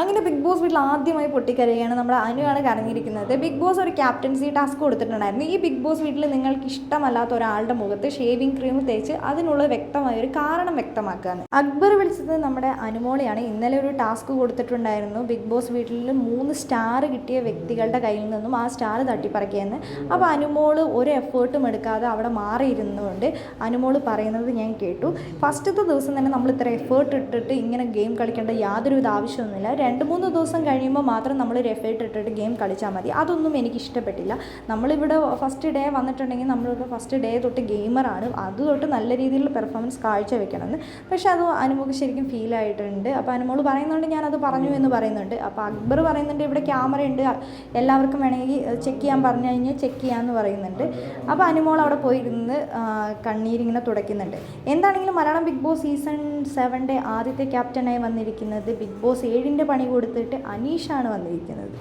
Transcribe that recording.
അങ്ങനെ big boss വീട്ടിൽ ആദ്യമായി പൊട്ടിക്കരയാണ് നമ്മുടെ അനുവാണ് കരഞ്ഞിരിക്കുന്നത്. ബിഗ് ബോസ് ഒരു ക്യാപ്റ്റൻസി ടാസ്ക് കൊടുത്തിട്ടുണ്ടായിരുന്നു. ഈ ബിഗ് ബോസ് വീട്ടിൽ നിങ്ങൾക്ക് ഇഷ്ടമല്ലാത്ത ഒരാളുടെ മുഖത്ത് ഷേവിംഗ് ക്രീം തേച്ച് അതിനുള്ള വ്യക്തമായ ഒരു കാരണം വ്യക്തമാക്കുകയാണ് അക്ബർ വിളിച്ചത് നമ്മുടെ അനുമോളിയാണ്. ഇന്നലെ ഒരു ടാസ്ക് കൊടുത്തിട്ടുണ്ടായിരുന്നു. ബിഗ് ബോസ് വീട്ടിൽ മൂന്ന് സ്റ്റാർ കിട്ടിയ വ്യക്തികളുടെ കയ്യിൽ നിന്നും ആ സ്റ്റാർ തട്ടിപ്പറക്കിയെന്ന് അപ്പോൾ അനുമോൾ ഒരു എഫേർട്ടും എടുക്കാതെ അവിടെ മാറിയിരുന്നുകൊണ്ട് അനുമോൾ പറയുന്നത് ഞാൻ കേട്ടു. ഫസ്റ്റത്തെ ദിവസം തന്നെ നമ്മൾ ഇത്ര എഫേർട്ട് ഇട്ടിട്ട് ഇങ്ങനെ ഗെയിം കളിക്കേണ്ട യാതൊരുവിധ ആവശ്യമൊന്നുമില്ല. രണ്ട് മൂന്ന് ദിവസം കഴിയുമ്പോൾ മാത്രം നമ്മൾ എഫേർട്ട് ഇട്ടിട്ട് ഗെയിം കളിച്ചാൽ മതി. അതൊന്നും എനിക്ക് ഇഷ്ടപ്പെട്ടില്ല. നമ്മളിവിടെ ഫസ്റ്റ് ഡേ വന്നിട്ടുണ്ടെങ്കിൽ നമ്മളിവിടെ ഫസ്റ്റ് ഡേ തൊട്ട് ഗെയിമറാണ് അത് തൊട്ട് നല്ല രീതിയിലുള്ള പെർഫോമൻസ് കാഴ്ച കാഴ്ചവെക്കണമെന്ന്. പക്ഷെ അത് അനുമോൾക്ക് ശരിക്കും ഫീൽ ആയിട്ടുണ്ട്. അപ്പോൾ അനുമോൾ പറയുന്നുണ്ട് ഞാനത് പറഞ്ഞു എന്ന് പറയുന്നുണ്ട്. അപ്പോൾ അക്ബർ പറയുന്നുണ്ട് ഇവിടെ ക്യാമറ ഉണ്ട്. എല്ലാവർക്കും വേണമെങ്കിൽ ചെക്ക് ചെയ്യാൻ പറഞ്ഞു കഴിഞ്ഞാൽ ചെക്ക് ചെയ്യാമെന്ന് പറയുന്നുണ്ട്. അപ്പോൾ അനുമോൾ അവിടെ പോയിരുന്ന് കണ്ണീരിങ്ങനെ തുടയ്ക്കുന്നുണ്ട്. എന്താണെങ്കിലും മലയാളം ബിഗ് ബോസ് സീസൺ സെവന്റെ ആദ്യത്തെ ക്യാപ്റ്റനായി വന്നിരിക്കുന്നത് ബിഗ് ബോസ് ഏഴിന്റെ പണി കൊടുത്തിട്ട് അനീഷാണ് വന്നിരിക്കുന്നത്.